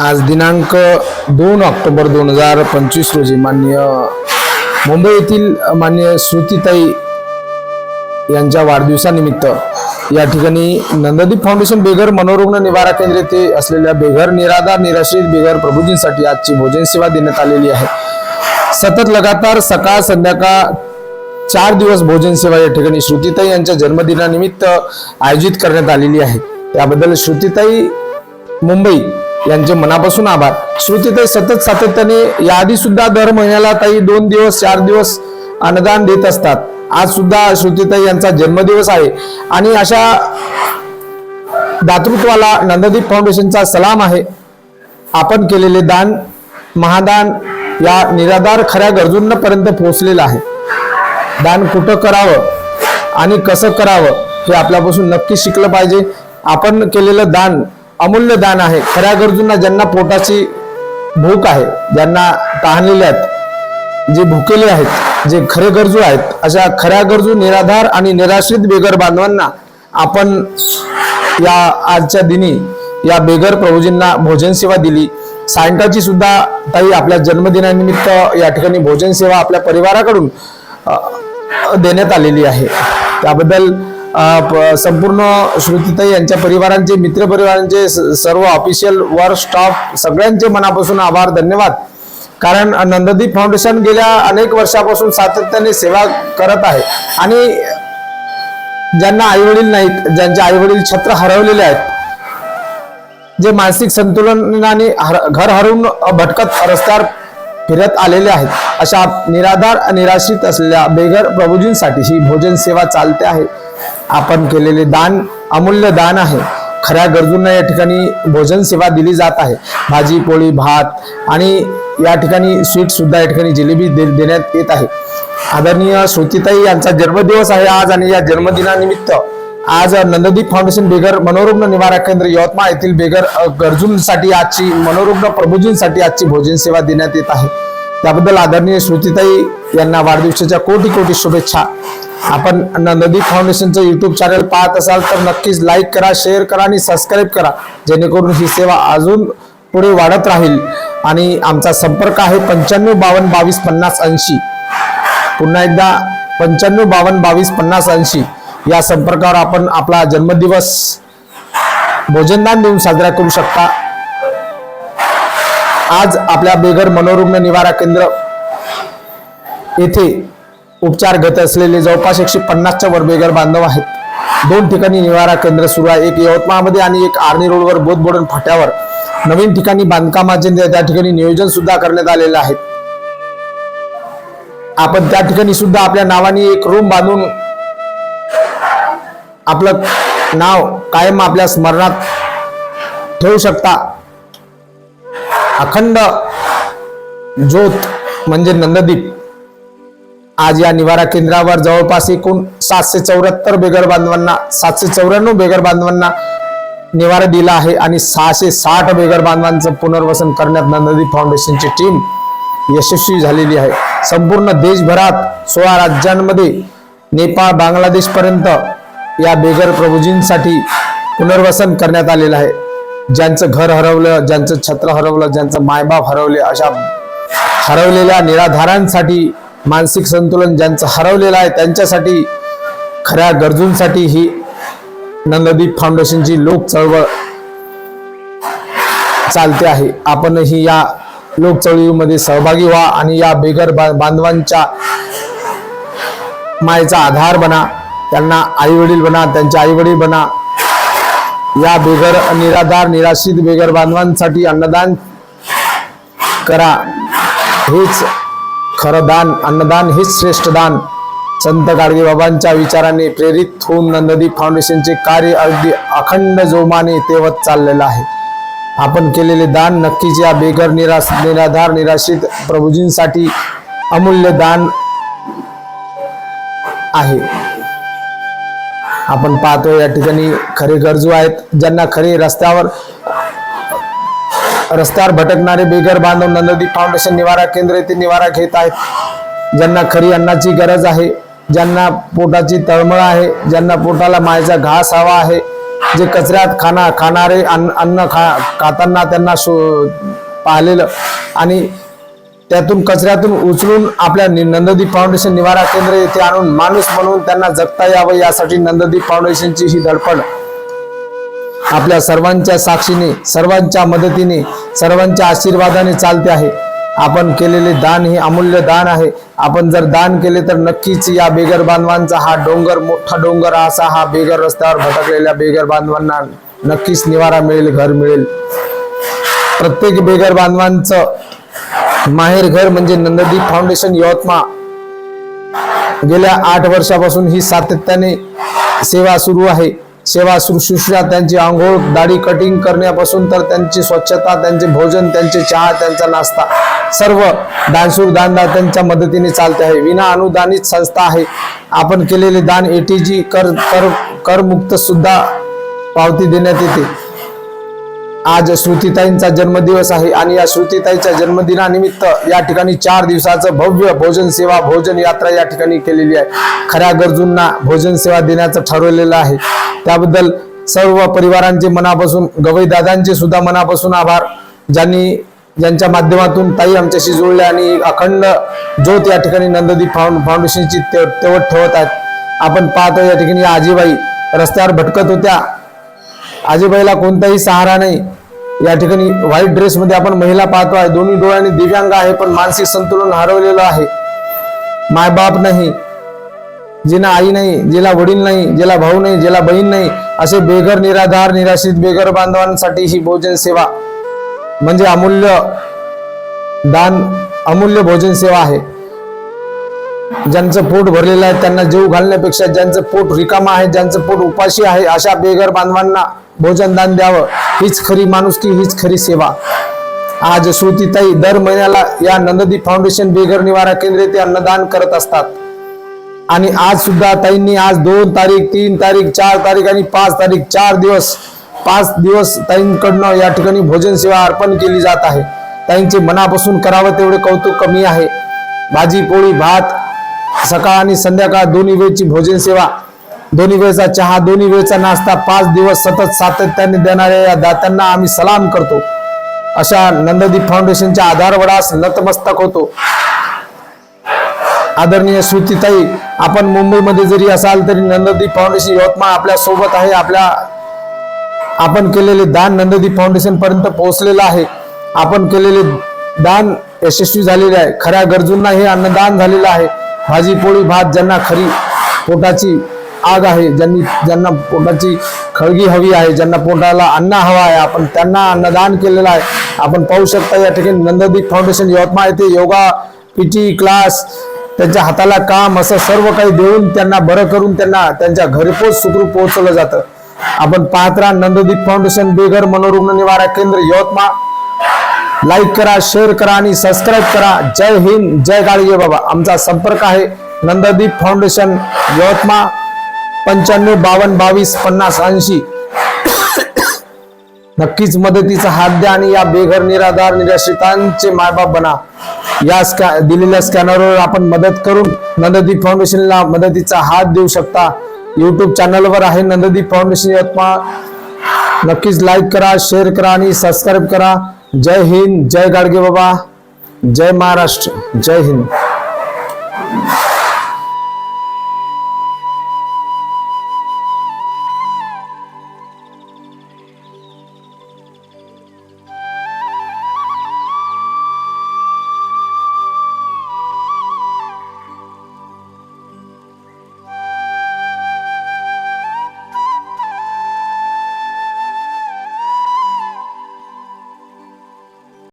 आज दिनांक दोन ऑक्टोबर दोन हजार पंचवीस रोजी मान्य मुंबई येथील मान्य श्रुतीताई यांच्या वाढदिवसानिमित्त या ठिकाणी नंददीप फाउंडेशन बेघर मनोरुग्ण निवारा केंद्र येथे असलेल्या बेघर निराधार निराश्रित बेघर प्रभूजींसाठी आजची भोजन सेवा देण्यात आलेली आहे. सतत लगातार सकाळ संध्याकाळ चार दिवस भोजन सेवा या ठिकाणी श्रुतीताई यांच्या जन्मदिनानिमित्त आयोजित करण्यात आलेली आहे. त्याबद्दल श्रुतीताई मुंबई यांचे मनापासून आभार. श्रुतीताई सतत सातत्याने याआधी सुद्धा दर महिन्याला ताई दोन दिवस चार दिवस अनुदान देत असतात. आज सुद्धा श्रुतीताई यांचा जन्मदिवस आहे. आणि अशा दातृत्वाला नंददीप फाउंडेशनचा सलाम आहे. आपण केलेले दान महादान या निराधार खऱ्या गरजूंपर्यंत पोहोचलेलं आहे. दान कुठं करावं आणि कसं करावं हे आपल्यापासून नक्की शिकलं पाहिजे. आपण केलेलं दान अमूल्य दान आहे. खऱ्या गरजूंना ज्यांना पोटाची भूक आहे ज्यांना तहानलेले आहेत जे भुकेले आहेत जे खरे गरजू आहेत अशा खऱ्या गरजू निराधार आणि निराश्रित बेगर बांधवांना आपण या आजच्या दिनी या बेगर प्रभूजींना भोजन सेवा दिली. सायंकाळची सुद्धा ताई आपल्या जन्मदिनानिमित्त या ठिकाणी भोजन सेवा आपल्या परिवाराकडून देण्यात आलेली आहे. त्याबद्दल संपूर्ण श्रुतीताई यांच्या परिवारांचे मित्र परिवारांचे स- सर्व ऑफिशियल वर स्टाफ सगळ्यांचे मनापासून आभार धन्यवाद. कारण नंददीप फाउंडेशन गेल्या अनेक वर्षापासून सातत्याने सेवा करत आहे. आणि ज्यांना आई वडील नाहीत ज्यांचे आई वडील छत्र हरवलेले आहेत जे मानसिक संतुलनाने हर- घर हरवून भटकत रस्त्यावर फिरत आलेले आहेत अशा निराधार निराश्रित असलेल्या बेघर प्रभूजींसाठी ही भोजन सेवा चालते आहे. आपण केलेले दान अमूल्य दान आहे. खऱ्या गरजूंना या ठिकाणी भोजन सेवा दिली जात आहे. भाजी पोळी भात आणि या ठिकाणी स्वीट सुद्धा या ठिकाणी जिलेबी दे- देण्यात येत आहे. आदरणीय श्रुतीताई यांचा जन्मदिवस आहे आज आणि या जन्मदिनानिमित्त आज नंददीप फाउंडेशन बेगर मनोरुग्ण निवारा केंद्र यवतमाळ येथील बेगर गरजूंसाठी आजची मनोरुग्ण प्रभूजींसाठी आजची भोजन सेवा देण्यात येत आहे. त्याबद्दल आदरणीय श्रुतीताई यांना वाढदिवसाच्या कोटी कोटी शुभेच्छा. आपण नदी फाउंडेशनचं युट्यूब चॅनल पाहत असाल तर नक्कीच लाईक करा शेअर करा आणि सबस्क्राईब करा. जेणेकरून ही सेवा अजून पुढे वाढत राहील. आणि आमचा संपर्क आहे पंच्याण्णव बावन्न बावीस पन्नास ऐंशी. पुन्हा एकदा पंच्याण्णव बावन्न बावीस पन्नास ऐंशी. या संपर्कावर आपण आपला जन्मदिवस भोजनदान देऊन साजरा करू शकता. आज आपल्या बेगर मनोरुग्ण निवारा केंद्र येथे उपचार घेत असलेले जवळपास एकशे पन्नासच्या वर बेघर बांधव आहेत. दोन ठिकाणी निवारा केंद्र सुरू आहे. एक यवतमाळमध्ये आणि एक आर्णी रोडवर बोधबोडण फाट्यावर. नवीन ठिकाणी बांधकामाचे त्या ठिकाणी नियोजन सुद्धा करण्यात आलेलं आहे. आपण त्या ठिकाणी सुद्धा आपल्या नावाने एक रूम बांधून आपलं नाव कायम आपल्या स्मरणात ठेवू शकता. अखंड ज्योत म्हणजे नंददीप. आज या निवारा केंद्रावर जवळपास एकूण सातशे चौऱ्याहत्तर बेगर बांधवांना सातशे चौऱ्याण्णव बेगर बांधवांना निवारा दिला आहे आणि सहाशे साठ बेगर बांधवांचं पुनर्वसन करण्यात नंददीप फाउंडेशनची टीम यशस्वी झालेली आहे. संपूर्ण देशभरात सोळा राज्यांमध्ये नेपाळ बांगलादेश पर्यंत या बेगर प्रभूजींसाठी पुनर्वसन करण्यात आलेलं आहे. ज्यांचं घर हरवलं ज्यांचं छत्र हरवलं ज्यांचं मायबाप हरवले अशा हरवलेल्या निराधारांसाठी मानसिक संतुलन ज्यांचं हरवलेलं आहे त्यांच्यासाठी खऱ्या गरजूंसाठी ही नंददीप फाउंडेशनची लोक चळवळ चालते आहे. आपणही या लोक चळवळीमध्ये सहभागी व्हा आणि या बेगर बा- बांधवांच्या मायेचा आधार बना त्यांना आई वडील बना त्यांचे आई वडील बना. या बेघर निराधार निराश्रित बेगर बांधवांसाठी अन्नदान करा. हेच खरं दान अन्नदान हेच श्रेष्ठ दान. संत गाडगे बाबांच्या विचाराने प्रेरित होऊन नंददीप फाउंडेशनचे कार्य अगदी अखंड जोमाने तेवत चाललेलं आहे. आपण केलेले दान नक्कीच या बेगर निराश निराधार निराश्रित प्रभूजींसाठी अमूल्य दान आहे. आपण पाहतो या ठिकाणी खरे गरजू आहेत ज्यांना खरे रस्त्यावर रस्त्यावर भटकणारे बेघर बांधव नंददीप फाउंडेशन निवारा केंद्र येथे निवारा घेत आहेत. ज्यांना खरी अन्नाची गरज आहे ज्यांना पोटाची तळमळ आहे ज्यांना पोटाला मायचा घास हवा आहे जे कचऱ्यात खाना खाणारे अन्न अन्न खा खाताना त्यांना शो पाहिलेलं. आणि त्यातून कचऱ्यातून उचलून आपल्या नंददीप फाउंडेशन निवारा केंद्र येथे आणून माणूस म्हणून त्यांना जगता यावं यासाठी नंददीप फाउंडेशनची ही धडपड आपल्या सर्वांच्या साक्षीने सर्वांच्या मदतीने सर्वांच्या आशीर्वादाने चालते आहे. आपण केलेले दान हे अमूल्य दान आहे. आपण जर दान केले तर नक्कीच या बेगर बांधवांचा हा डोंगर मोठा डोंगर असा हा बेगर रस्त्यावर भटकलेल्या बेगर बांधवांना नक्कीच निवारा मिळेल घर मिळेल. प्रत्येक बेगर बांधवांचं माहेर घर म्हणजे नंददीप फाउंडेशन यवतमाळ. गेल्या आठ वर्षापासून ही सातत्याने सेवा सुरू आहे. सेवा शुश्रूषा त्यांची आंघोळ दाढी कटिंग करण्यापासून तर त्यांची स्वच्छता त्यांचे भोजन त्यांचे चहा त्यांचा नाश्ता. सर्व दानशूर त्यांच्या मदतीने चालते आहे. विना अनुदानित संस्था आहे. आपण केलेले दान एटीजी कर कर करमुक्त सुद्धा पावती देण्यात येते. आज श्रुतीताईंचा जन्मदिवस आहे आणि या श्रुतीताईच्या जन्मदिनानिमित्त या ठिकाणी चार दिवसाचं भव्य भोजन सेवा भोजन यात्रा या ठिकाणी केलेली आहे. खऱ्या गरजूंना भोजन सेवा देण्याचं ठरवलेलं आहे. त्याबद्दल सर्व परिवारांचे मनापासून गवई दादांचे सुद्धा मनापासून आभार. ज्यांनी ज्यांच्या माध्यमातून ताई आमच्याशी जुळले आणि एक अखंड ज्योत या ठिकाणी नंददीप फाउंड फाउंडेशनची तेवट ठेवत आहेत. आपण पाहतो या ठिकाणी आजीबाई. रस्त्यावर भटकत होत्या. आजीबाईला कोणताही सहारा नाही. या ठिकाणी व्हाईट ड्रेस मध्ये आपण महिला पाहतो आहे दोन्ही डोळ्यांनी दिव्यांग आहे पण मानसिक संतुलन हरवलेलं आहे. मायबाप नाही जिना आई नाही जिला वडील नाही जिला भाऊ नाही जिला बहीण नाही असे बेघर निराधार निराश्रित बेघर बांधवांसाठी ही भोजन सेवा म्हणजे अमूल्य दान अमूल्य भोजन सेवा आहे. ज्यांचं पोट भरलेलं आहे त्यांना जीव घालण्यापेक्षा ज्यांचं पोट रिकामा आहे ज्यांचं पोट उपाशी आहे अशा बेघर बांधवांना भोजनदान द्यावं. हीच खरी माणुसकी हीच खरी सेवा. आज श्रुतीताई दर महिन्याला या नंददीप फाउंडेशन बेघर निवारा केंद्र ते अन्नदान करत असतात. आणि आज सुद्धा ताईंनी आज दोन तारीख तीन तारीख चार तारीख आणि पाच तारीख चार दिवस पाच दिवस ताईंकडनं या ठिकाणी भोजन सेवा अर्पण केली जात आहे. ताईंचे मनापासून करावं तेवढे कौतुक कमी आहे. भाजी पोळी भात सकाळ आणि संध्याकाळ दोन्ही वेळची भोजन सेवा दोन्ही वेळचा चहा दोन्ही वेळचा नाश्ता पाच दिवस सतत सातत्याने देणाऱ्या या दात्यांना आम्ही सलाम करतो. अशा नंददीप फाउंडेशनच्या आधारवडास नतमस्तक होतो. आदरणीय श्रुतीताई आपण मुंबईमध्ये जरी असाल तरी नंददीप फाउंडेशन यवतमाळ आपल्यासोबत आहे आपल्या आपण केलेले दान नंददीप फाउंडेशन पर्यंत पोहोचलेलं आहे. आपण केलेले दान यशस्वी झालेले आहे. खऱ्या गरजूंना हे अन्नदान झालेलं आहे. भाजी पोळी भात ज्यांना खरी पोटाची आग आहे ज्यांनी ज्यांना पोटाची खळगी हवी आहे ज्यांना पोटाला अन्न हवा आहे आपण त्यांना अन्नदान केलेलं आहे. आपण पाहू शकता या ठिकाणी नंददीप फाउंडेशन यवतमाळ येथे योगा पीटी क्लास त्यांच्या हाताला काम असं सर्व काही देऊन त्यांना बरं करून त्यांना त्यांच्या घरपोच सुखरूप पोहोचवलं जातं. आपण पाहत राहा नंददीप फाउंडेशन बेघर मनोरुग्ण निवारा केंद्र यवतमाळ. लाईक करा शेअर करा आणि सबस्क्राईब करा. जय हिंद जय गाडगे बाबा. आमचा संपर्क आहे नंददीप फाउंडेशन यवतमाळ. पंच्याण्णव बावन्न बावीस पन्नास ऐंशी. नक्कीच मदतीचा हात द्या आणि या बेघर निराधार निराश्रितांचे मायबाप बना. या स्कॅ दिलेल्या स्कॅनरवर आपण मदत करून नंददीप फाउंडेशनला मदतीचा हात देऊ शकता. युट्यूब चॅनलवर आहे नंददीप फाउंडेशन यवतमाळ. नक्कीच लाईक करा शेअर करा आणि सबस्क्राईब करा. जय हिंद जय गाडगे बाबा जय महाराष्ट्र जय हिंद.